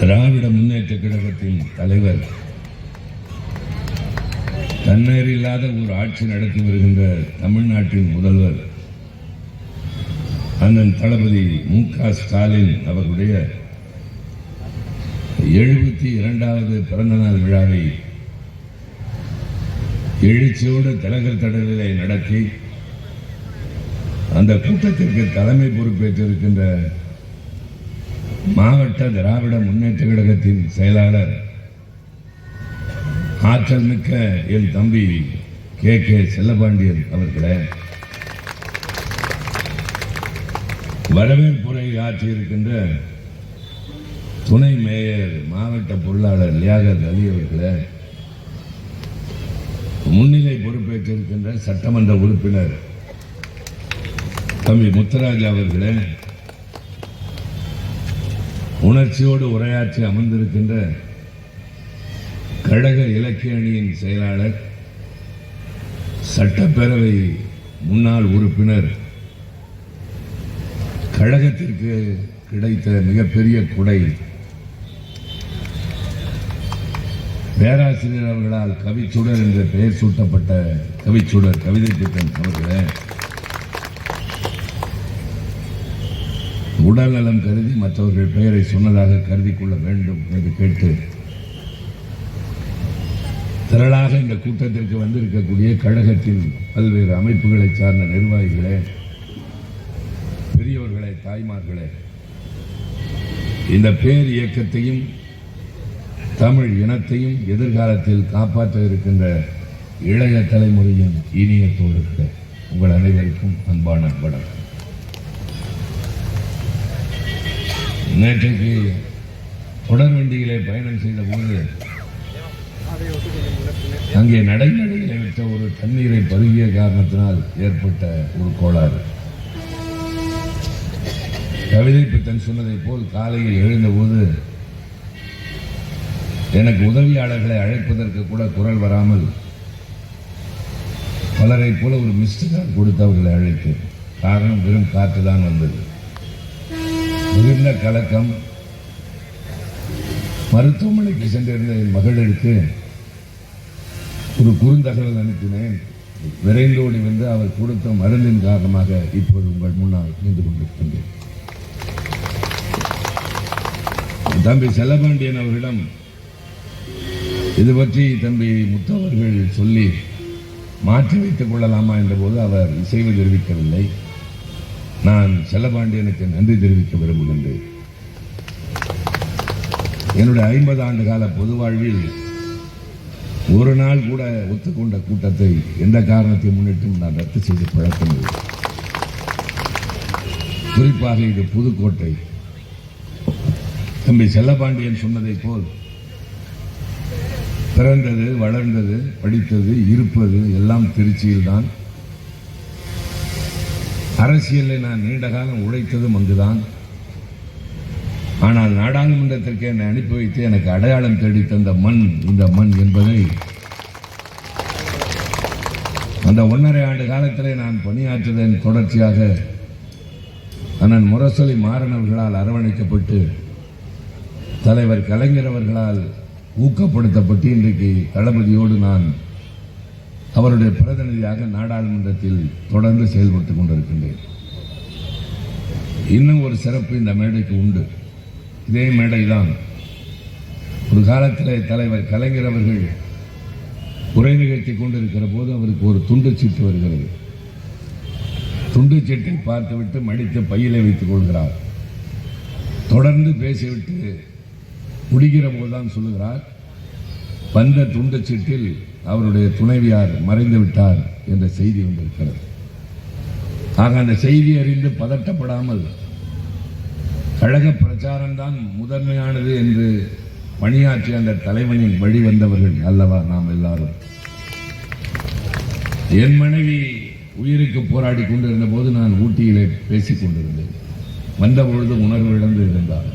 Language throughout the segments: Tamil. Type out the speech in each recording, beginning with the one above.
திராவிட முன்னேற்ற கழகத்தின் தலைவர் தன்னேர் இல்லாத ஒரு ஆட்சி நடத்தி வருகின்ற தமிழ்நாட்டின் முதல்வர் அண்ணன் தளபதி மு க ஸ்டாலின் அவர்களுடைய எழுபத்தி இரண்டாவது பிறந்தநாள் விழாவை எழுச்சியோடு திலகர் தடலிலே நடத்தி அந்த கூட்டத்திற்கு தலைமை பொறுப்பேற்றிருக்கின்ற மாவட்ட திராவிட முன்னேற்ற கழகத்தின் செயலாளர். ஆற்றல் மிக்க என் தம்பி கே. கே. செல்லபாண்டியன் அவர்களே. வரவேற்புரை ஆற்றியிருக்கின்ற துணை மேயர் மாவட்ட பொருளாளர் லியாகத் அலி அவர்களே. முன்னிலை பொறுப்பேற்றிருக்கின்ற சட்டமன்ற உறுப்பினர் தம்பி முத்தராஜா அவர்களே. உணர்ச்சியோடு உரையாற்றி அமர்ந்திருக்கின்ற கழக இலக்கிய அணியின் செயலாளர் சட்டப்பேரவை முன்னாள் உறுப்பினர் கழகத்திற்கு கிடைத்த மிகப்பெரிய குடை பேராசிரியர் அவர்களால் கவிச்சுடர் என்ற பெயர் சூட்டப்பட்ட கவிச்சுடர் கவிதை திட்டம் அவர்களே. உடல் நலம் கருதி மற்றவர்கள் பெயரை சொன்னதாக கருதி கொள்ள வேண்டும் என்று கேட்டு திரளாக இந்த கூட்டத்திற்கு வந்திருக்கக்கூடிய கழகத்தின் பல்வேறு அமைப்புகளை சார்ந்த நிர்வாகிகளே பெரியவர்களே தாய்மார்களே இந்த பேர் இயக்கத்தையும் தமிழ் இனத்தையும் எதிர்காலத்தில் காப்பாற்ற இருக்கின்ற இளைய தலைமுறையின் இனிய தோழர்களே உங்கள் அனைவருக்கும் அன்பான வணக்கம். நேற்றைக்கு தொடர் வண்டியிலே பயணம் செய்த போது அங்கே நடைநடையிலே விட்ட ஒரு தண்ணீரை பருகிய காரணத்தினால் ஏற்பட்ட ஒரு கோளாறு. கவிதை பித்தன் சொன்னதைப் போல் காலையில் எழுந்தபோது எனக்கு உதவியாளர்களை அழைப்பதற்கு கூட குரல் வராமல் பலரை போல ஒரு மிஸ்டு தான் கொடுத்து அவர்களை அழைத்தேன். காரணம் வெறும் காற்று தான் வந்தது. மிகுந்த கலக்கம். மருத்துவமனைக்கு சென்றிருந்த என் மகளிருக்கு ஒரு குறுந்தகவல் அனுப்பினேன். விரைந்தோடி வந்து அவர் கொடுத்த மருந்தின் காரணமாக இப்போது உங்கள் முன்னால் நின்று கொண்டிருக்கின்றேன். தம்பி செல்லபாண்டியன் அவர்களிடம் இது பற்றி தம்பி முத்தவர்கள் சொல்லி மாற்றி வைத்துக் கொள்ளலாமா என்ற போது அவர் இசைவு தெரிவிக்கவில்லை. நான் செல்லபாண்டியனுக்கு நன்றி தெரிவிக்க விரும்புகின்றேன். என்னுடைய ஐம்பது ஆண்டு கால பொது வாழ்வில் ஒரு நாள் கூட ஒத்துக்கொண்ட கூட்டத்தை எந்த காரணத்தை முன்னிட்டும் நான் ரத்து செய்து பழக்கம் குறிப்பாக இது புதுக்கோட்டை. தம்பி செல்லபாண்டியன் சொன்னதைப் போல் பிறந்தது வளர்ந்தது படித்தது இருப்பது எல்லாம் திருச்சியில்தான். அரசியலில் நான் நீண்ட காலம் உழைத்ததும் அங்குதான் ஆனால் நாடாளுமன்றத்திற்கு என்னை அனுப்பி வைத்து எனக்கு அடையாளம் தேடி தந்த மண் இந்த மண் என்பதை அந்த ஒன்றரை ஆண்டு காலத்திலே நான் பணியாற்றுவதன் தொடர்ச்சியாக அண்ணன் முரசொலி மாறனவர்களால் அரவணைக்கப்பட்டு தலைவர் கலைஞர் அவர்களால் ஊக்கப்படுத்தப்பட்டு இன்றைக்கு தளபதியோடு நான் அவருடைய பிரதிநிதியாக நாடாளுமன்றத்தில் தொடர்ந்து செயல்பட்டுக் கொண்டிருக்கின்றேன். இன்னும் ஒரு சிறப்பு இந்த மேடைக்கு உண்டு. இதே மேடைதான் ஒரு காலத்தில் தலைவர் கலைஞர் அவர்கள் உரை நிகழ்த்தி கொண்டிருக்கிற போது அவருக்கு ஒரு துண்டு சீட்டு வருகிறது. துண்டு சீட்டை பார்த்துவிட்டு மடித்து பையிலே வைத்துக் கொள்கிறார். தொடர்ந்து பேசிவிட்டு முடிகிற போதுதான் சொல்லுகிறார் வந்த துண்டு சீட்டில் அவருடைய துணைவியார் மறைந்து விட்டார் என்ற செய்தி வந்திருக்கிறது. ஆக அந்த செய்தி அறிந்து பதட்டப்படாமல் கழக பிரச்சாரம்தான் முதன்மையானது என்று பணியாற்றிய அந்த தலைவனின் வழி வந்தவர்கள் அல்லவா நாம் எல்லாரும். என் மனைவி உயிருக்கு போராடி கொண்டிருந்த போது நான் ஊட்டியிலே பேசிக் கொண்டிருந்தேன். வந்த பொழுது உணர்வு இழந்து இருந்தார்.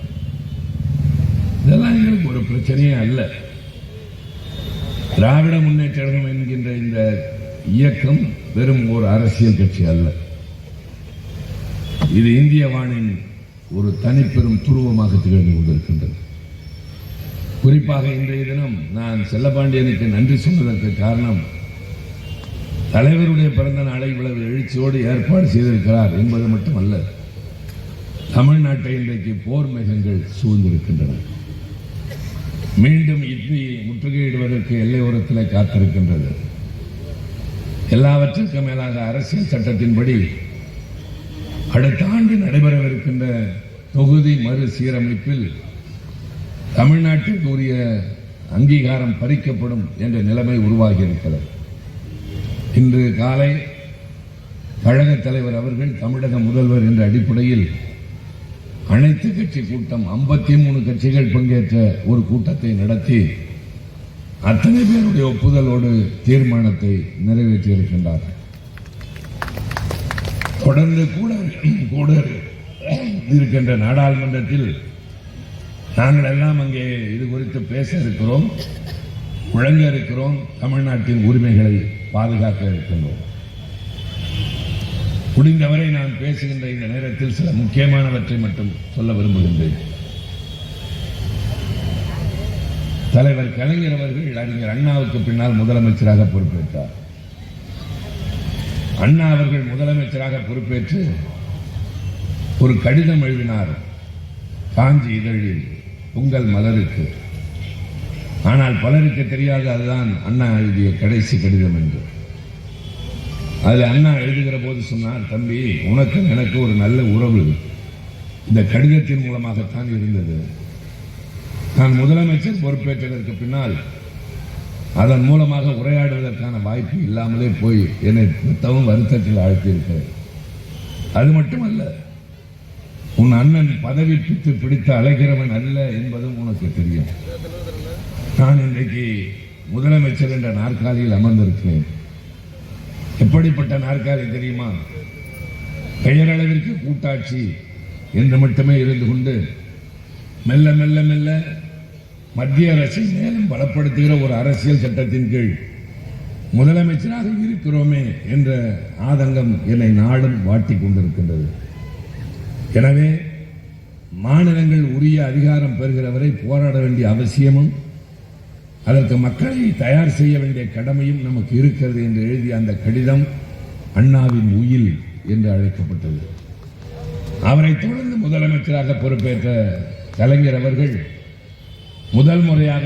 இதெல்லாம் எங்களுக்கு ஒரு பிரச்சனையே அல்ல. திராவிட முன்னேற்றங்கள் என்கின்ற இந்த இயக்கம் வெறும் ஒரு அரசியல் கட்சி அல்ல. இது இந்திய வானின் ஒரு தனிப்பெரும் துருவமாக திகழ்ந்து கொண்டிருக்கின்றது. குறிப்பாக இன்றைய தினம் நான் செல்லபாண்டியனுக்கு நன்றி சொன்னதற்கு காரணம் தலைவருடைய பிறந்த நாளை இவ்வளவு எழுச்சியோடு ஏற்பாடு செய்திருக்கிறார் என்பது மட்டுமல்ல தமிழ்நாட்டை இன்றைக்கு போர் மேகங்கள் சூழ்ந்திருக்கின்றன. மீண்டும் இட்லி முற்றுகையிடுவதற்கு எல்லை ஓரத்தில் காத்திருக்கின்றது. எல்லாவற்றிற்கும் மேலாக அரசியல் சட்டத்தின்படி அடுத்த ஆண்டு நடைபெறவிருக்கின்ற தொகுதி மறுசீரமைப்பில் தமிழ்நாட்டிற்கு உரிய அங்கீகாரம் பறிக்கப்படும் என்ற நிலைமை உருவாகி இருக்கிறது இன்று காலை கழக தலைவர் அவர்கள் தமிழக முதல்வர் என்ற அடிப்படையில் அனைத்து கட்சி கூட்டம் 53 மூணு கட்சிகள் பங்கேற்ற ஒரு கூட்டத்தை நடத்தி அத்தனை பேருடைய ஒப்புதலோடு தீர்மானத்தை நிறைவேற்றியிருக்கின்றார்கள். தொடர்ந்து கூட கூட இருக்கின்ற நாடாளுமன்றத்தில் நாங்கள் எல்லாம் அங்கே இது குறித்து பேச இருக்கிறோம் முழங்க இருக்கிறோம் தமிழ்நாட்டின் உரிமைகளை பாதுகாக்க இருக்கின்றோம். முடிந்தவரை நான் பேசுகின்ற இந்த நேரத்தில் சில முக்கியமானவற்றை மட்டும் சொல்ல விரும்புகின்றேன். தலைவர் கலைஞர் அவர்கள் அறிஞர் அண்ணாவுக்கு பின்னால் முதலமைச்சராக பொறுப்பேற்றார். அண்ணா அவர்கள் முதலமைச்சராக பொறுப்பேற்று ஒரு கடிதம் எழுதினார். காஞ்சி இதழில் உங்கள் மலருக்கு. ஆனால் பலருக்கு தெரியாது அதுதான் அண்ணா எழுதிய கடைசி கடிதம் என்று. அதில் அண்ணா எழுதுகிற போது சொன்னார் தம்பி உனக்கு எனக்கு ஒரு நல்ல உறவு. இந்த கடிதத்தின் மூலமாகத்தான் இருந்தது. நான் முதலமைச்சர் பொறுப்பேற்றதற்கு பின்னால் அதன் மூலமாக உரையாடுவதற்கான வாய்ப்பு இல்லாமலே போய் என்னை மித்தவும் வருத்தத்தில் ஆழ்த்தியிருக்கிறது அது மட்டுமல்ல உன் அண்ணன் பதவி பித்து பிடித்து அழைக்கிறவன் அல்ல என்பதும் உனக்கு தெரியும். நான் இன்றைக்கு முதலமைச்சர் என்ற நாற்காலியில் அமர்ந்திருக்கிறேன். எப்படிப்பட்ட நாற்காலி தெரியுமா? பெயரளவிற்கு கூட்டாட்சி என்று மட்டுமே இருந்து கொண்டு மெல்ல மெல்ல மெல்ல மத்திய அரசை மேலும் பலப்படுத்துகிற ஒரு அரசியல் சட்டத்தின் கீழ் முதலமைச்சராக இருக்கிறோமே என்ற ஆதங்கம் என்னை நாடும் வாட்டிக் கொண்டிருக்கின்றது. எனவே மாநிலங்கள் உரிய அதிகாரம் பெறுகிற வரை போராட வேண்டிய அவசியமும் அதற்கு மக்களை தயார் செய்ய வேண்டிய கடமையும் நமக்கு இருக்கிறது என்று எழுதிய அந்த கடிதம் அண்ணாவின் உயில் என்று அழைக்கப்பட்டது. அவரை தொடர்ந்து முதலமைச்சராக பொறுப்பேற்ற கலைஞர் அவர்கள் முதல் முறையாக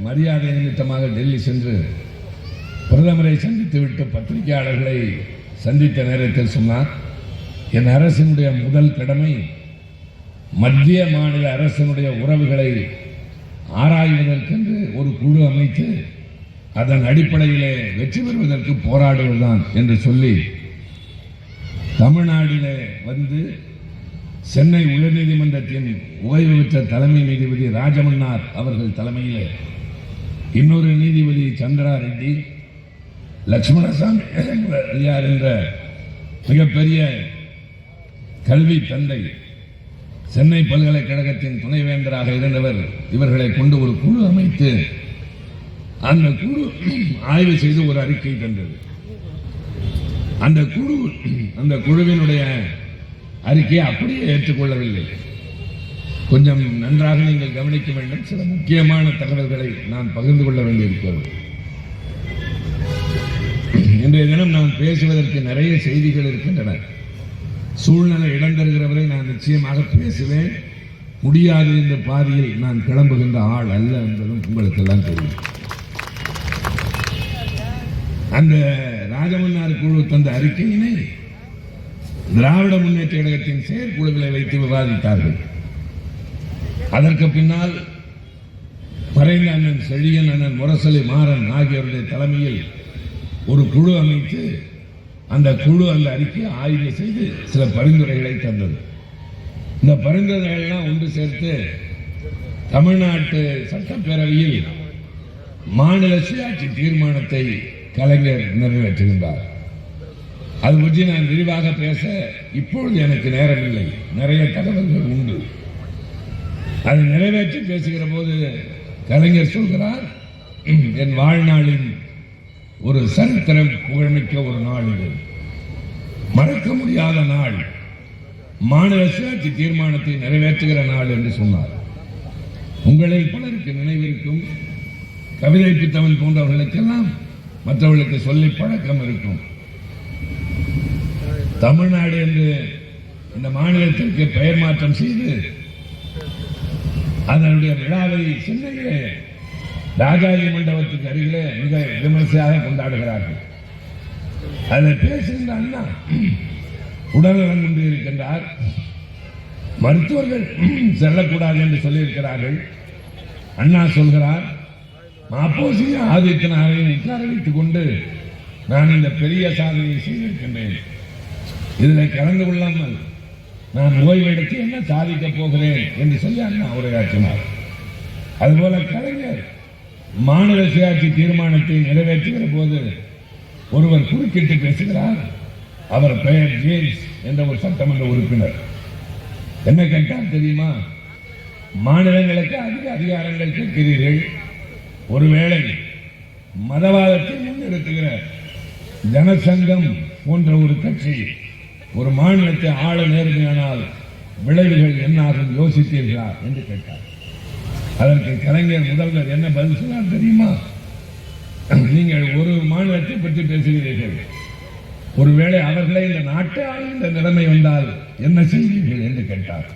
மரியாதை நிமித்தமாக டெல்லி சென்று பிரதமரை சந்தித்துவிட்டு பத்திரிகையாளர்களை சந்தித்த நேரத்தில் சொன்னார் என் அரசினுடைய முதல் கடமை மத்திய மாநில அரசினுடைய உறவுகளை ஆராய்வதற்கென்று ஒரு குழு அமைத்து அதன் அடிப்படையிலே வெற்றி பெறுவதற்கு போராடுவதுதான் என்று சொல்லி தமிழ்நாட்டிலே வந்து சென்னை உயர்நீதிமன்றத்தின் ஓய்வு பெற்ற தலைமை நீதிபதி ராஜமன்னார் அவர்கள் தலைமையிலே இன்னொரு நீதிபதி சந்திரா ரெட்டி லட்சுமணசாமி ஐயார் என்ற மிகப்பெரிய கல்வி தந்தை சென்னை பல்கலைக்கழகத்தின் துணைவேந்தராக இருந்தவர் இவர்களை கொண்டு ஒரு குழு அமைத்து அந்த குழு ஆய்வு செய்து ஒரு அறிக்கை தந்தது. அந்த குழு அந்த குழுவினுடைய அறிக்கையை அப்படியே ஏற்றுக்கொள்ளவில்லை. கொஞ்சம் நன்றாக நீங்கள் கவனிக்க வேண்டும். சில முக்கியமான தகவல்களை நான் பகிர்ந்து கொள்ள வேண்டியிருக்கிறது. இன்றைய தினம் நான் பேசுவதற்கு நிறைய செய்திகள் இருக்கின்றன. சூழ்நிலை இடம் தருகிறவரை நான் நிச்சயமாக பேசுவேன். முடியாது என்ற பாதையில் நான் கிளம்புகின்ற ஆள் அல்ல என்பதும் உங்களுக்கு எல்லாம் தெரியும். அந்த ராஜமன்னார் குழு தந்த அறிக்கையினை திராவிட முன்னேற்ற கழகத்தின் செயற்குழுக்களை வைத்து விவாதித்தார்கள். அதற்கு பின்னால் மறைந்த அண்ணன் செழியன் அண்ணன் முரசலி மாறன் ஆகியோருடைய தலைமையில் ஒரு குழு அமைத்து அந்த குழு அந்த அறிக்கையை ஆய்வு செய்து சில பரிந்துரைகளை தந்தது. இந்த பரிந்துரைகள்லாம் ஒன்று சேர்த்து தமிழ்நாட்டு சட்டப்பேரவையில் மாநில சுயாட்சி தீர்மானத்தை கலைஞர் நிறைவேற்றுகின்றார். அது பற்றி நான் விரிவாக பேச இப்பொழுது எனக்கு நேரமில்லை நிறைய தகவல்கள் உண்டு. அதை நிறைவேற்றி பேசுகிற போது கலைஞர் சொல்கிறார் என் வாழ்நாளின் ஒரு சரித்திரம் புகழ்மிக்க ஒரு நாள் இது. மறக்க முடியாத நாள். மாநில சுயாட்சி தீர்மானத்தை நிறைவேற்றுகிற நாள் என்று சொன்னார். உங்களில் பலருக்கு நினைவிருக்கும் கவிதை பித்தவன் போன்றவர்களுக்கெல்லாம் மற்றவர்களுக்கு சொல்லி பழக்கம் இருக்கும். தமிழ்நாடு என்று இந்த மாநிலத்திற்கு பெயர் மாற்றம் செய்து அதனுடைய விழாவை சென்னையிலே ராஜாஜி மண்டபத்துக்கு அருகிலே மிக விமர்சையாக கொண்டாடுகிறார்கள். அதில் பேசுகின்ற அண்ணா உடல்நலம் கொண்டு இருக்கின்றார். மருத்துவர்கள் செல்லக்கூடாது என்று சொல்லியிருக்கிறார்கள். அண்ணா சொல்கிறார் மாப்போசியும் ஆதித்தனாரையும் உட்கார வைத்துக் கொண்டு நான் இந்த பெரிய சாதனையை செய்திருக்கின்றேன். இதில் கலந்து கொள்ளாமல் நான் ஓய்வெடுத்து என்ன சாதிக்கப் போகிறேன்? என்று சொல்லி அண்ணா உரையாற்றினார். அதுபோல கலைஞர் மாநில சுயாட்சி தீர்மானத்தை நிறைவேற்றுகிற போது ஒருவர் குறுக்கிட்டு பேசுகிறார். அவர் பெயர் ஜேம்ஸ் என்ற ஒரு சட்டமன்ற உறுப்பினர். என்ன கேட்டால் தெரியுமா? மாநிலங்களுக்கு அதிக அதிகாரங்கள் கேட்கிறீர்கள். ஒருவேளை மதவாதத்தை முன்னிறுத்துகிற ஜனசங்கம் போன்ற ஒரு கட்சி ஒரு மாநிலத்தை ஆள நேர்மையானால் விளைவுகள் என்னாகும் யோசித்தீர்களா? என்று கேட்டார். அதற்கு கலைஞர் முதல்வர் என்ன பதில் சொன்னார் தெரியுமா? நீங்கள் ஒரு மாநிலத்தை பற்றி பேசுகிறீர்கள். ஒருவேளை அவர்களே இந்த நாட்டை இந்த நிலைமை வந்தால் என்ன செய்வீர்கள் என்று கேட்டார்.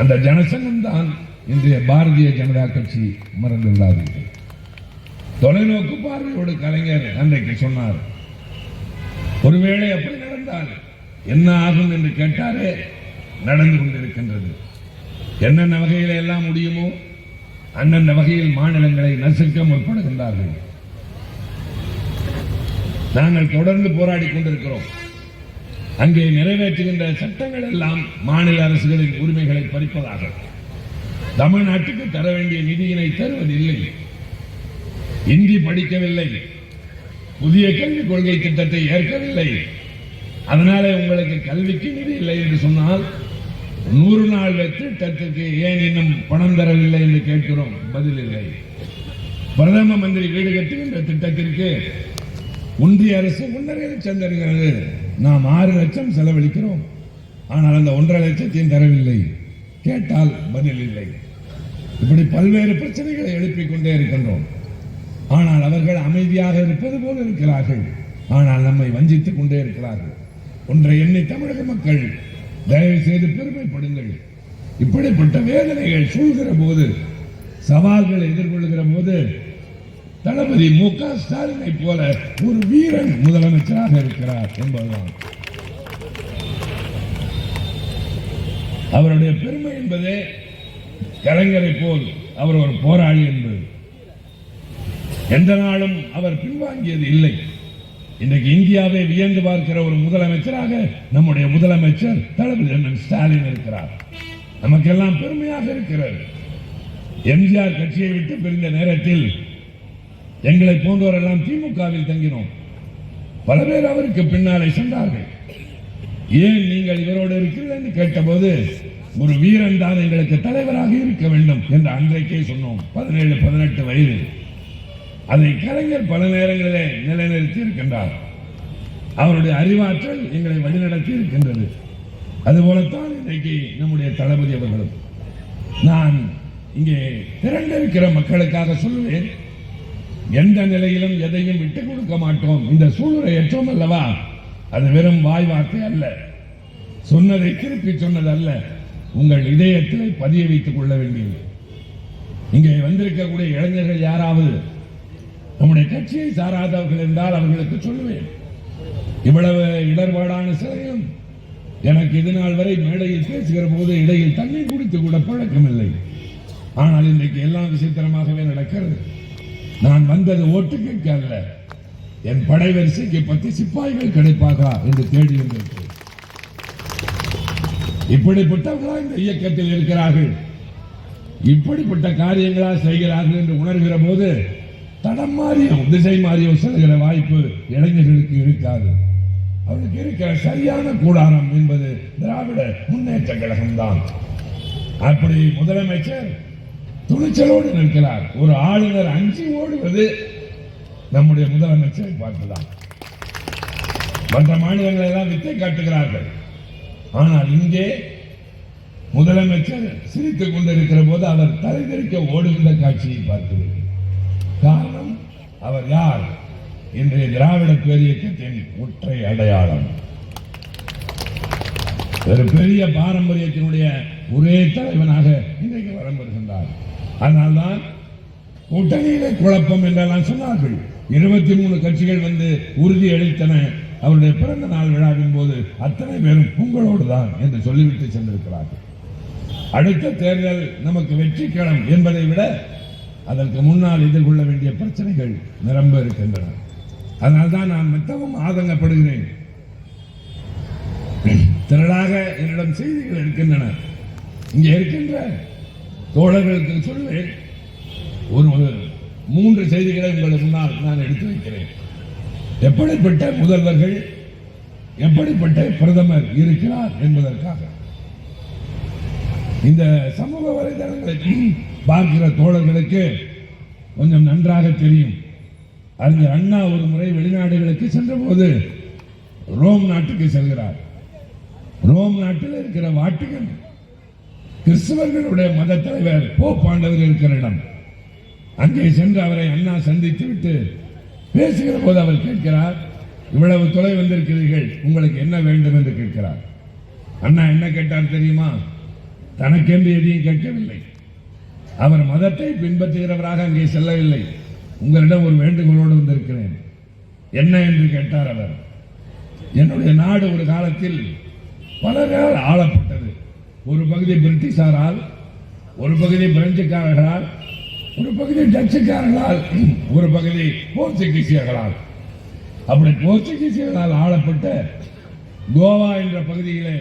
அந்த ஜனசங்கம் தான் இன்றைய பாரதிய ஜனதா கட்சி மறந்துள்ளார்கள் தொலைநோக்கு பார்வையோடு கலைஞர் அன்றைக்கு சொன்னார். ஒருவேளை அப்படி நடந்தால் என்ன ஆகும் என்று கேட்டாரே நடந்து கொண்டிருக்கின்றது. என்னென்ன வகையில எல்லாம் முடியுமோ அந்தந்த வகையில் மாநிலங்களை நசுக்க முற்படுகின்றார்கள் நாங்கள் தொடர்ந்து போராடி கொண்டிருக்கிறோம். அங்கே நிறைவேற்றுகின்ற சட்டங்கள் எல்லாம் மாநில அரசுகளின் உரிமைகளை பறிப்பதாக. தமிழ்நாட்டுக்கு தர வேண்டிய நிதியினை தருவதில்லை. இந்தி படிக்கவில்லை. புதிய கல்விக் கொள்கை திட்டத்தை ஏற்கவில்லை. அதனாலே உங்களுக்கு கல்விக்கு நிதி இல்லை என்று சொன்னால் நூறு நாள் திட்டத்திற்கு ஏன் இன்னும் பணம் தரவில்லை என்று கேட்கிறோம்? பதில் இல்லை. பிரதம மந்திரி வீடு கட்டுகின்ற திட்டத்திற்கு ஒன்றிய அரசு ஒன்றரை லட்சம் தருகிறது. நாம் ஆறு லட்சம் செலவழிக்கிறோம். ஆனால் அந்த ஒன்றரை லட்சத்தையும் தரவில்லை? கேட்டால் பதில் இல்லை. இப்படி பல்வேறு பிரச்சனைகளை எழுப்பிக் கொண்டே இருக்கின்றோம். ஆனால் அவர்கள் அமைதியாக இருப்பது போல இருக்கிறார்கள். ஆனால் நம்மை வஞ்சித்துக் கொண்டே இருக்கிறார்கள். ஒன்றை எண்ணி தமிழக மக்கள் தயவு செய்து பெருமைப்படுங்கள். இப்படிப்பட்ட வேதனைகள் சூழ்கிற போது சவால்களை எதிர்கொள்கிற போது தளபதி மு க ஸ்டாலினை போல ஒரு வீரன் முதலமைச்சராக இருக்கிறார் என்பதுதான். அவருடைய பெருமை என்பதே கலைஞரை போல் அவர் ஒரு போராளி என்பது. எந்த நாளும் அவர் பின்வாங்கியது இல்லை. இன்றைக்கு இந்தியாவை வியந்து பார்க்கிற ஒரு முதலமைச்சராக நம்முடைய முதலமைச்சர் தளபதி அண்ணன் ஸ்டாலின் இருக்கிறார். நமக்கெல்லாம் பெருமையாக இருக்கிறது. எம்ஜிஆர் கட்சியை விட்டு பிரிந்த நேரத்தில் எங்களை போன்றவரெல்லாம் திமுகவில் தங்கினோம். பல பேர் அவருக்கு பின்னாலே சென்றார்கள். ஏன் நீங்கள் இவரோடு இருக்கிறீர்கள் என்று கேட்டபோது ஒரு வீரன் தான் எங்களுக்கு தலைவராக இருக்க வேண்டும் என்று அன்றைக்கே சொன்னோம். பதினேழு பதினெட்டு வயது. அதை கலைஞர் பல நேரங்களிலே நிலைநிறுத்தி இருக்கின்றார். அவருடைய அறிவாற்றல் எங்களை வழிநடத்தி இருக்கின்றது. அதுபோலத்தான் இன்றைக்கு நம்முடைய தளபதி அவர்களும். நான் இங்கே திரண்டிருக்கிற மக்களுக்காக சொல்லுவேன் எந்த நிலையிலும் எதையும் விட்டு கொடுக்க மாட்டோம். இந்த சூழ்நிலை ஏற்றோம் அல்லவா? அது வெறும் வாய் வார்த்தை அல்ல. சொன்னதை திருப்பி சொன்னது அல்ல உங்கள் இதயத்தில் பதிய வைத்துக் கொள்ள வேண்டியது. இங்கே வந்திருக்கக்கூடிய இளைஞர்கள் யாராவது நம்முடைய கட்சியை சாராதவர்கள் என்றால் அவர்களுக்கு சொல்லுவேன். இவ்வளவு இடர்பாடான சிலையும் எனக்கு இது நாள் வரை மேடையில் பேசுகிற போது இடையில் தண்ணீர் குடித்து கூட பழக்கமில்லை. ஆனால் இன்றைக்கு எல்லாம் விசித்திரமாகவே நடக்கிறது. நான் வந்தது ஓட்டு கேட்க அல்ல. என் படை வரிசைக்கு பத்து சிப்பாய்கள் கிடைப்பாகா என்று தேடி வந்திருக்கிறேன். இப்படிப்பட்டவர்களா இந்த இயக்கத்தில் இருக்கிறார்கள். இப்படிப்பட்ட காரியங்களா செய்கிறார்கள் என்று உணர்கிற போது தடம் மாறியோ திசை மாறியோ செல்கிற வாய்ப்பு இளைஞர்களுக்கு இருக்காது. அவருக்கு இருக்கிற சரியான கூடாரம் என்பது திராவிட முன்னேற்ற கழகம்தான். அப்படி முதலமைச்சர் துணிச்சலோடு நிற்கிறார். ஒரு ஆளுநர் அஞ்சி ஓடுவது நம்முடைய முதலமைச்சரை பார்த்துதான். மற்ற மாநிலங்கள் எல்லாம் வித்தை காட்டுகிறார்கள். ஆனால் இங்கே முதலமைச்சர் சிரித்துக் கொண்டிருக்கிற போது அவர் தலைதெறிக்க ஓடுகின்ற காட்சியை பார்க்கிறேன். காரணம் அவர் யார்? இன்றைய திராவிட பேரியக்கத்தின் ஒற்றை அடையாளம். ஒரு பெரிய பாரம்பரியத்தினுடைய ஒரே தலைவனாக இன்றைக்கு வரம் வருகின்றார் அதனால்தான் கூட்டணியிலே குழப்பம் என்றெல்லாம் சொன்னார்கள். இருபத்தி மூணு கட்சிகள் வந்து உறுதி அளித்தன. அவருடைய பிறந்த நாள் விழாவின் போது அத்தனை பேரும் உங்களோடு தான் என்று சொல்லிவிட்டு சென்றிருக்கிறார்கள். அடுத்த தேர்தல் நமக்கு வெற்றிக்களம் என்பதை விட அதற்கு முன்னால் எதிர்கொள்ள வேண்டிய பிரச்சனைகள் நிரம்ப இருக்கின்றன. அதனால்தான் நான் மிகவும் ஆதங்கப்படுகிறேன். திரளாக என்னிடம் செய்திகள் இருக்கின்றன. இங்கே இருக்கின்ற தோழர்களுக்கு சொல்வேன். ஒரு மூன்று செய்திகளை உங்களுக்கு முன்னால் நான் எடுத்து வைக்கிறேன். எப்படிப்பட்ட முதல்வர்கள் எப்படிப்பட்ட பிரதமர் இருக்கிறார் என்பதற்காக. இந்த சமூக வலைதளங்களை பார்க்கிற தோழர்களுக்கு கொஞ்சம் நன்றாக தெரியும். அறிஞர் அண்ணா ஒரு முறை வெளிநாடுகளுக்கு சென்றபோது ரோம் நாட்டுக்கு செல்கிறார். ரோம் நாட்டில் இருக்கிற வாட்டிகன் கிறிஸ்தவர்களுடைய மத தலைவர் போப் இருக்கிற இடம். அங்கே சென்று அவரை அண்ணா சந்தித்து விட்டு பேசுகிற போது அவர் கேட்கிறார் இவ்வளவு தொலை வந்திருக்கிறீர்கள் உங்களுக்கு என்ன வேண்டும்? என்று கேட்கிறார். அண்ணா என்ன கேட்டார் தெரியுமா? தனக்கென்று எதையும் கேட்கவில்லை. அவர் மதத்தை பின்பற்றுகிறவராக அங்கே செல்லவில்லை. உங்களிடம் ஒரு வேண்டுகோளோடு வந்திருக்கிறேன். என்ன என்று கேட்டார் அவர். என்னுடைய நாடு ஒரு காலத்தில் பலரால் ஆளப்பட்டது. ஒரு பகுதி பிரிட்டிஷாரால் ஒரு பகுதி பிரெஞ்சுக்காரர்களால் ஒரு பகுதி டச்சுக்காரர்களால் ஒரு பகுதி போர்ச்சுகீசியர்களால் அப்படி போர்ச்சுகீசியர்களால் ஆளப்பட்ட கோவா என்ற பகுதியிலே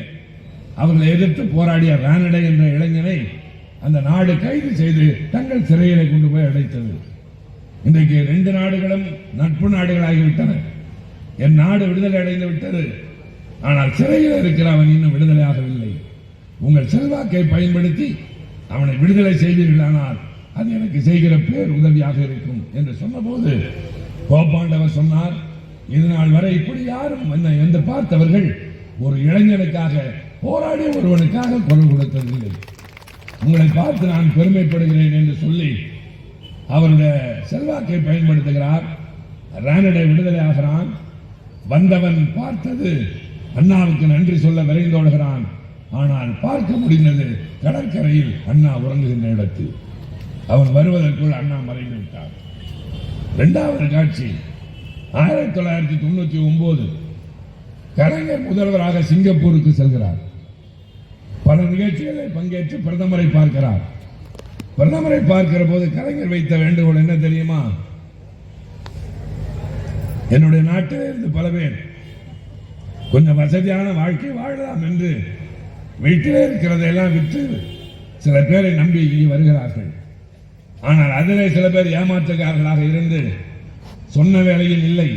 அவர்களை எதிர்த்து போராடிய ரானடை என்ற இளைஞனை அந்த நாடு கைது செய்து தங்கள் சிறையிலே கொண்டு போய் அடைத்தது. இன்றைக்கு ரெண்டு நாடுகளும் நட்பு நாடுகளாகிவிட்டன. என் நாடு விடுதலை அடைந்து விட்டது. ஆனால் சிறையில் இருக்கிற அவன் இன்னும் விடுதலை ஆகவில்லை. உங்கள் செல்வாக்கை பயன்படுத்தி அவனை விடுதலை செய்தீர்களானால் அது எனக்கு செய்கிற பேர் உதவியாக இருக்கும் என்று சொன்னபோது கோபாண்டவர் சொன்னார் இது நாள் வரை இப்படி யாரும் என்னை வந்து பார்த்தவர்கள் ஒரு இளைஞனுக்காக போராடி ஒருவனுக்காக குரல் கொடுத்தது உங்களை பார்த்து நான் பெருமைப்படுகிறேன் என்று சொல்லி அவருடைய செல்வாக்கை பயன்படுத்துகிறார். ரானடை விடுதலை ஆகிறான். வந்தவன் பார்த்தது அண்ணாவுக்கு நன்றி சொல்ல விரைந்தோடுகிறான் ஆனால் பார்க்க முடிந்தது கடற்கரையில் அண்ணா உறங்குகின்ற இடத்தில். அவன் வருவதற்குள் அண்ணா மறைந்து விட்டார் இரண்டாவது காட்சி ஆயிரத்தி தொள்ளாயிரத்தி தொண்ணூத்தி ஒன்பது கலைஞர் முதல்வராக சிங்கப்பூருக்கு செல்கிறார். பல நிகழ்ச்சிகளில் பங்கேற்று பிரதமரை பார்க்கிறார். பிரதமரை பார்க்கிற போது கலைஞர் வைத்த வேண்டுகோள் என்ன தெரியுமா? என்னுடைய நாட்டில் இருந்து பல பேர் கொஞ்சம் வசதியான வாழ்க்கை வாழலாம் என்று வீட்டிலே இருக்கிறதையெல்லாம் விற்று சில பேரை நம்பி இங்கே வருகிறார்கள். ஆனால் அதிலே சில பேர் ஏமாற்றுக்காரர்களாக இருந்து சொன்ன வேலையும் இல்லை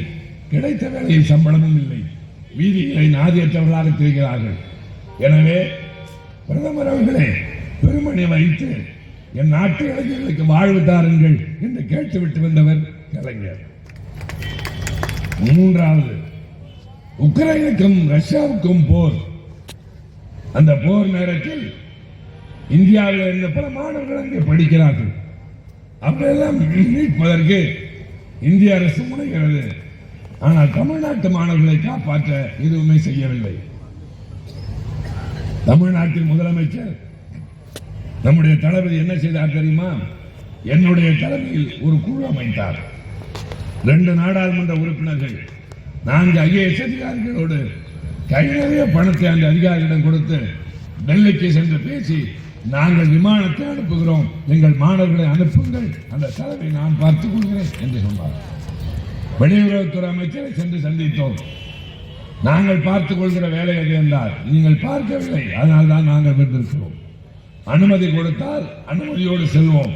கிடைத்த வேலையில் சம்பளமும் இல்லை வீதிகளை நாதியற்றவர்களாக திரிகிறார்கள். எனவே பிரதமர் அவர்களே பெருமணி வைத்து என் நாட்டு இளைஞர்களுக்கு வாழ்வு தாருங்கள் என்று கேட்டுவிட்டு வந்தவர் கலைஞர். மூன்றாவது உக்ரைனுக்கும் ரஷ்யாவுக்கும் போர். அந்த போர் நேரத்தில் இந்தியாவில் இருந்த பல மாணவர்கள் அங்கே படிக்கிறார்கள். அவரையெல்லாம் மீட்பதற்கு இந்திய அரசு முனைகிறது. ஆனால் தமிழ்நாட்டு மாணவர்களை காப்பாற்ற எதுவுமே செய்யவில்லை. தமிழ்நாட்டின் முதலமைச்சர். நம்முடைய தளபதி என்ன செய்தார் தெரியுமா? என்னுடைய தலைமையில் ஒரு குழு அமைத்தார். ரெண்டு நாடாளுமன்ற உறுப்பினர்கள் நான்கு ஐஏஎஸ் அதிகாரிகளோடு கை நிறைய பணத்தை அந்த அதிகாரியிடம் கொடுத்து டெல்லிக்கு சென்று பேசி நாங்கள் விமானத்தை அனுப்புகிறோம். எங்கள் மாணவர்களை அனுப்புங்கள். அந்த செலவை நான் பார்த்துக் கொள்கிறேன் என்று சொன்னார். வெளியுறவுத்துறை அமைச்சரை சென்று சந்தித்தோம். நாங்கள் பார்த்துக் கொள்கிற வேலை அது என்றால் நீங்கள் பார்க்கவில்லை. அதனால் தான் நாங்கள் வந்திருக்கிறோம். அனுமதி கொடுத்தால் அனுமதியோடு செல்வோம்.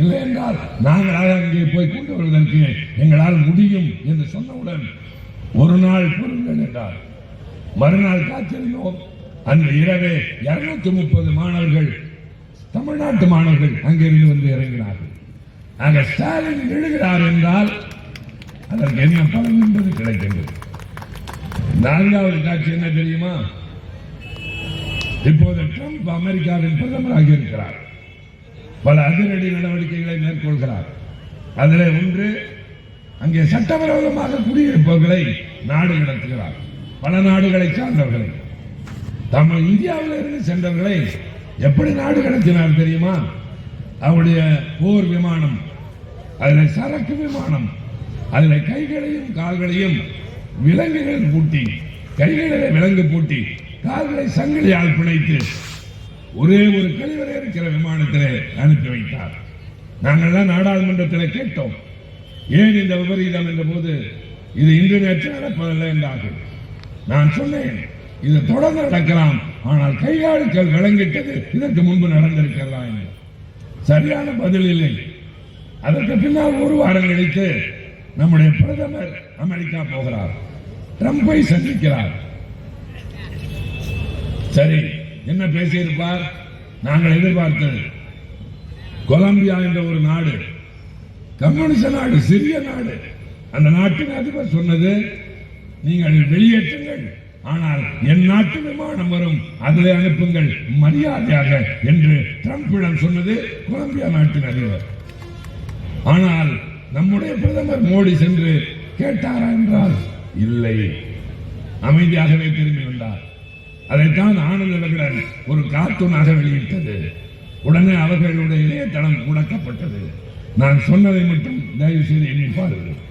இல்லை என்றால் நாங்களாக அங்கே போய் கொண்டு வருவதற்கு எங்களால் முடியும் என்று சொன்னவுடன் ஒரு நாள் பொருங்கள் என்றார். மறுநாள் காத்திருந்தோம். அந்த இரவே இருநூத்தி முப்பது மாணவர்கள் தமிழ்நாட்டு மாணவர்கள் அங்கிருந்து வந்து இறங்கினார்கள். அங்கே ஸ்டாலின் எழுகிறார் என்றால் அதற்கு என்ன பலன் என்பது கிடைக்கின்றது. நான்காவது காட்சி என்ன தெரியுமா? இப்போது ட்ரம்ப் அமெரிக்காவின் பிரதமராக இருக்கிறார். பல அதிரடி நடவடிக்கைகளை மேற்கொள்கிறார். அதில் ஒன்று அங்கே சட்டவிரோதமாக குடியிருப்பவர்களை நாடு கடத்துகிறார். பல நாடுகளை சார்ந்தவர்களை. தமிழ் இந்தியாவில் இருந்து சென்றவர்களை எப்படி நாடு கடத்தினார் தெரியுமா? அவருடைய போர் விமானம் அதில் சரக்கு விமானம் அதில் கைகளையும் கால்களையும் விலங்குகள் பூட்டி கைகளில் விலங்கு பூட்டி கால்களை சங்கிலியால் பிணைத்து ஒரே ஒரு கழிவறை இருக்கிற விமானத்திலே அனுப்பி வைத்தார். நாங்கள்லாம் நாடாளுமன்றத்தில் கேட்டோம். ஏன் இந்த விபரீதம் என்ற போது இது இன்று நேற்று நடப்பதில்லை என்றார்கள். நான் சொன்னேன் இது தொடர்ந்து நடக்கலாம் ஆனால் கையாளுக்கள் விளங்கிட்டது இதற்கு முன்பு நடந்திருக்கிறதா என்று. சரியான பதில் இல்லை. அதற்கு பின்னால் ஒரு வாரம் கழித்து நம்முடைய பிரதமர் அமெரிக்கா போகிறார். ட்ரம்பை சந்திக்கிறார் சரி என்ன பேசியிருப்பார்? நாங்கள் எதிர்பார்த்தது. கொலம்பியா என்ற ஒரு நாடு கம்யூனிஸ்ட் நாடு சிறிய நாடு. அந்த நாட்டின் அதிபர் சொன்னது நீங்கள் வெளியேற்றுங்கள். ஆனால் என் நாட்டு விமானம் வரும். அதிலே அனுப்புங்கள். மரியாதையாக என்று டிரம்பிடம் சொன்னது கொலம்பியா நாட்டின் அதிபர். ஆனால் நம்முடைய பிரதமர் மோடி சென்று கேட்டாரா என்றால் இல்லை. அமைதியாகவே திரும்பி வந்தார் அதைத்தான் ஆனந்த விகடன் ஒரு கார்ட்டூனாக வெளியிட்டது. உடனே அவர்களுடைய இணையதளம் முடக்கப்பட்டது. நான் சொன்னதை மட்டும் தயவு செய்து எண்ணி பாருங்கள்.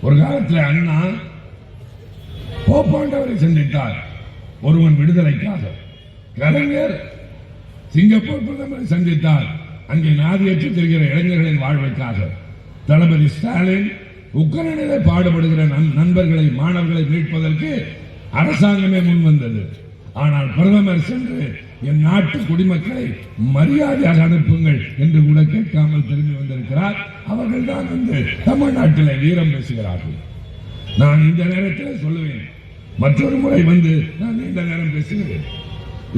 ஒரு காலத்தில் அண்ணா போப்பாண்டவரை சந்தித்தார். ஒருவன் விடுதலைக்காக. கலைஞர் சிங்கப்பூர் பிரதமரை சந்தித்தார். அங்கே நாதியற்று தெரிகிற இளைஞர்களின் வாழ்வுக்காக. தளபதி ஸ்டாலின் உக்ரைனிலே பாடுபடுகிற நண்பர்களை மாணவர்களை மீட்பதற்கு அரசாங்கமே முன்வந்தது ஆனால் பிரதமர் சென்று என் நாட்டு குடிமக்களை மரியாதையாக அனுப்புங்கள் என்று கூட கேட்காமல் திரும்பி வந்திருக்கிறார். அவர்கள் தான் வந்து தமிழ்நாட்டில் வீரம் பேசுகிறார்கள். நான் இந்த நேரத்தில் சொல்லுவேன் மற்றொரு முறை வந்து நான் நீண்ட நேரம் பேசுகிறேன்.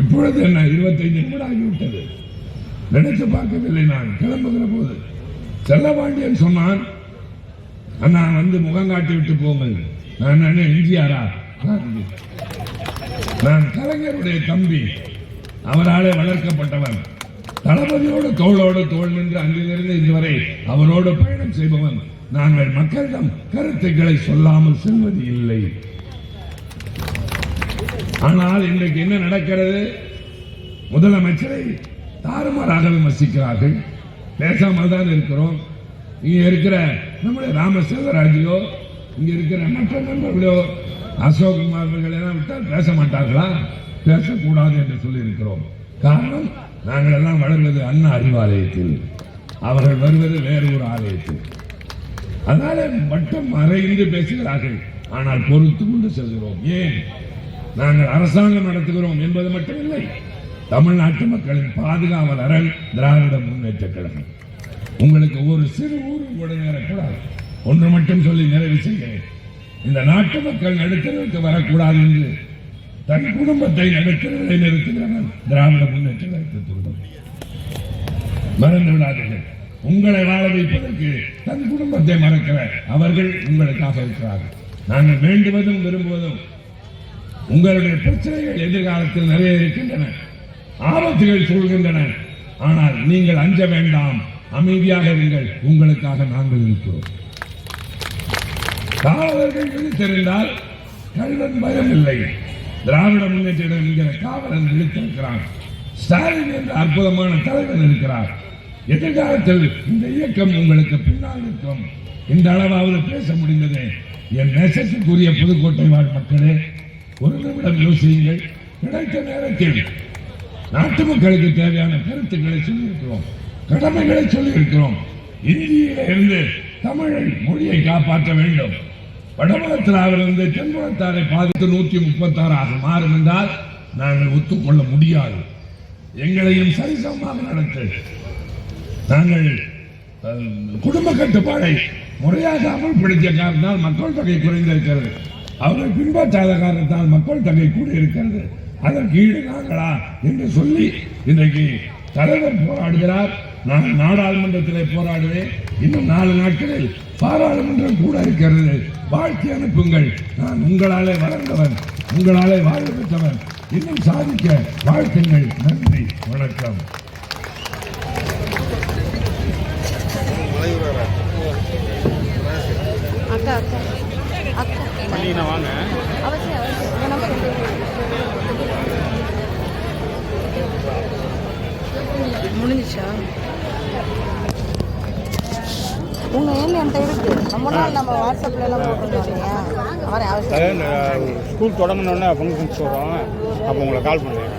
இப்பொழுது என்ன இருபத்தைந்து நிமிடம் ஆகிவிட்டது. நினைத்து பார்க்கவில்லை நான். கிளம்புகிற போது செல்லபாண்டியன் சொன்னான் அண்ணா வந்து முகம் காட்டி விட்டு போங்கள். நான் என்ன எம்ஜிஆரா நான் நான் கலைஞருடைய தம்பி. அவராலே வளர்க்கப்பட்டவன். தளபதியோடு தோளோடு தோள் நின்று அன்றிலிருந்து இதுவரை அவரோடு பயணம் செய்பவன். நாங்கள் மக்களிடம் கருத்துக்களை சொல்லாமல் செல்வது இல்லை. ஆனால் இன்றைக்கு என்ன நடக்கிறது? முதலமைச்சரை தாறுமாறாக விமர்சிக்கிறார்கள். பேசாமல் தான் இருக்கிறோம். இங்கே இருக்கிற நம்முடைய ராம இங்கே இருக்கிற மற்ற நண்பர்களோ அசோக் எல்லாம் விட்டால் பேச மாட்டார்களா? பேசக்கூடாது என்று சொல்லியிருக்கிறோம். காரணம் நாங்கள் எல்லாம் வளர்வது அண்ணா அறிவாலயத்தில். அவர்கள் வருவது வேறு ஒரு ஆலயத்தில். அதனால மட்டும் மறைந்து பேசுகிறார்கள். ஆனால் பொறுத்து கொண்டு செல்கிறோம். ஏன்? நாங்கள் அரசாங்கம் நடத்துகிறோம் என்பது மட்டும் இல்லை தமிழ்நாட்டு மக்களின் பாதுகாவலரன் திராவிட முன்னேற்ற கழகம். உங்களுக்கு ஒரு சிறு ஊரும் கூட நேரக்கூடாது ஒன்று மட்டும் சொல்லி நிறைவு செய்கிறேன். இந்த நாட்டு மக்கள் நடுத்தரவுக்கு வரக்கூடாது என்று தன் குடும்பத்தை நடுத்தரவை நிறுத்துகிறவன் திராவிட முன்னேற்ற கழகத்திற்கு மறந்து விடாதீர்கள். உங்களை வாழ வைப்பதற்கு தன் குடும்பத்தை மறக்கிற அவர்கள் உங்களுக்காக இருக்கிறார்கள். நாங்கள் வேண்டுவதும் விரும்புவதும் உங்களுடைய பிரச்சனைகள் எதிர்காலத்தில் நிறைய இருக்கின்றன. ஆபத்துகள் சூழ்கின்றன. ஆனால் நீங்கள் அஞ்ச வேண்டாம். அமைதியாக இருங்கள். உங்களுக்காக நாங்கள் இருக்கிறோம். காவலர்கள் விழித்திருந்தால் கள்ளன் பயம் இல்லை. திராவிட முன்னேற்றம் என்கிற காவலன் விழித்திருக்கிறான். ஸ்டாலின் என்ற அற்புதமான தலைவர் இருக்கிறார். எதிர்காலத்தில் இந்த இயக்கம் உங்களுக்கு பின்னால் இருக்கும் இந்த அளவாவது பேச முடிந்தது. என் நேசத்துக்குரிய புதுக்கோட்டை வாழ் மக்களே ஒரு நிமிடம் யோசியுங்கள். கிடைத்த நேரத்தில் நாட்டு மக்களுக்கு தேவையான கருத்துக்களை சொல்லியிருக்கிறோம். கடமைகளை சொல்லியிருக்கிறோம். இந்தியில இருந்து தமிழை மொழியை காப்பாற்ற வேண்டும். வடபுலத்திலிருந்து தென்புலத்தாரை பாதித்து நூற்றி முப்பத்தாறாக மாறும் என்றால் நாங்கள் ஒத்துக்கொள்ள முடியாது. எங்களையும் சரிசமமாக நடத்து. நாங்கள் குடும்ப கட்டுப்பாடை முறையாக அமல்படுத்திய காரணத்தால் மக்கள் தொகை குறைந்திருக்கிறது. அவர்கள் பின்பற்றாத காரணத்தால் மக்கள் தொகை கூட இருக்கிறது அதற்கு ஈடு நாங்களா என்று சொல்லி இன்றைக்கு தலைவர் போராடுகிறார். நான் நாடாளுமன்றத்திலே போராடுவேன். இன்னும் நாலு நாட்களில் பாராளுமன்றம் கூட இருக்கிறது. வாழ்த்தி அனுப்புங்கள். நான் உங்களாலே வளர்ந்தவன் உங்களாலே வாழ பெற்றவன். இன்னும் சாதிக்க வாழ்த்துங்கள். நன்றி வணக்கம். அக்கா அக்கா. அக்கா பண்ணினா வாங்க. அவசியம் அவசியம். இந்த நம்பர் முடிஞ்சிச்சா? உங்க ஏன் என்கிட்ட இருக்கு. ரொம்ப நாள் நம்ம வாட்ஸ்அப்ல எல்லாம் போட்டுருந்தோம் இல்லையா? அவரை அவசியம் ஸ்கூல் தொடங்கினோடனே ஃபங்க்ஷன் சொல்கிறோம் அப்போ உங்களை கால் பண்ணுறேன்